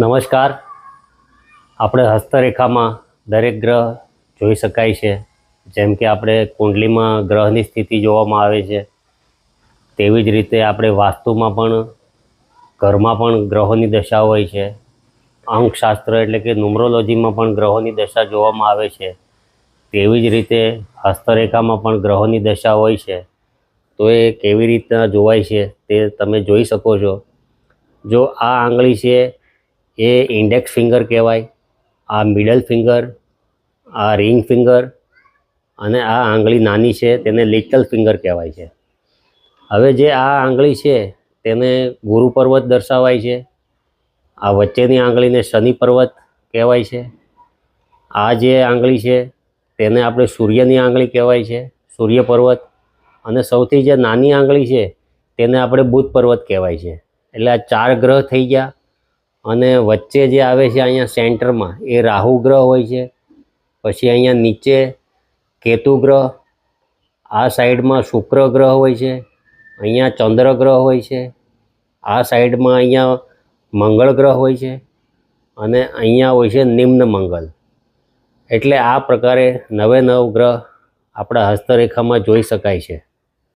નમસ્કાર. આપણે હસ્તરેખામાં દરેક ગ્રહ જોઈ શકાય છે. જેમ કે આપણે કુંડલીમાં ગ્રહની સ્થિતિ જોવામાં આવે છે. તેવી જ રીતે આપણે વાસ્તુમાં પણ, ઘરમાં પણ ગ્રહોની દશા હોય છે. અંકશાસ્ત્ર એટલે કે ન્યુમરોલોજીમાં પણ ગ્રહોની દશા જોવામાં આવે છે. તેવી જ રીતે હસ્તરેખામાં પણ ગ્રહોની દશા હોય છે. તો એ કેવી રીતના જોવાય છે તે તમે જોઈ શકો છો. જો આ આંગળી છે એ ઇન્ડેક્સ ફિંગર કહેવાય, આ મિડલ ફિંગર આ રિંગ ફિંગર અને આ આંગળી નાની છે, તેને લિટલ ફિંગર કહેવાય છે. હવે જે આ આંગળી છે, તેને ગુરુ પર્વત દર્શાવાય છે. આ વચ્ચેની આંગળીને શનિ પર્વત કહેવાય છે. આ જે આંગળી છે, તેને આપણે સૂર્યની આંગળી કહેવાય છે, સૂર્ય પર્વત. અને સૌથી જે નાની આંગળી છે, તેને આપણે બુધ પર્વત કહેવાય છે. એટલે આ ચાર ગ્રહ થઈ ગયા. અને વચ્ચે જે આવે છે અહીંયા સેન્ટરમાં, એ રાહુ ગ્રહ હોય છે, પછી અહીંયા નીચે કેતુ ગ્રહ, આ સાઈડમાં શુક્ર ગ્રહ હોય છે, અહીંયા ચંદ્ર ગ્રહ હોય છે, આ સાઈડમાં અહીંયા મંગળ ગ્રહ હોય છે, અને અહીંયા હોય છે નિમ્ન મંગલ. એટલે આ પ્રકારે નવે નવ ગ્રહ આપણા હસ્તરેખામાં જોઈ શકાય છે.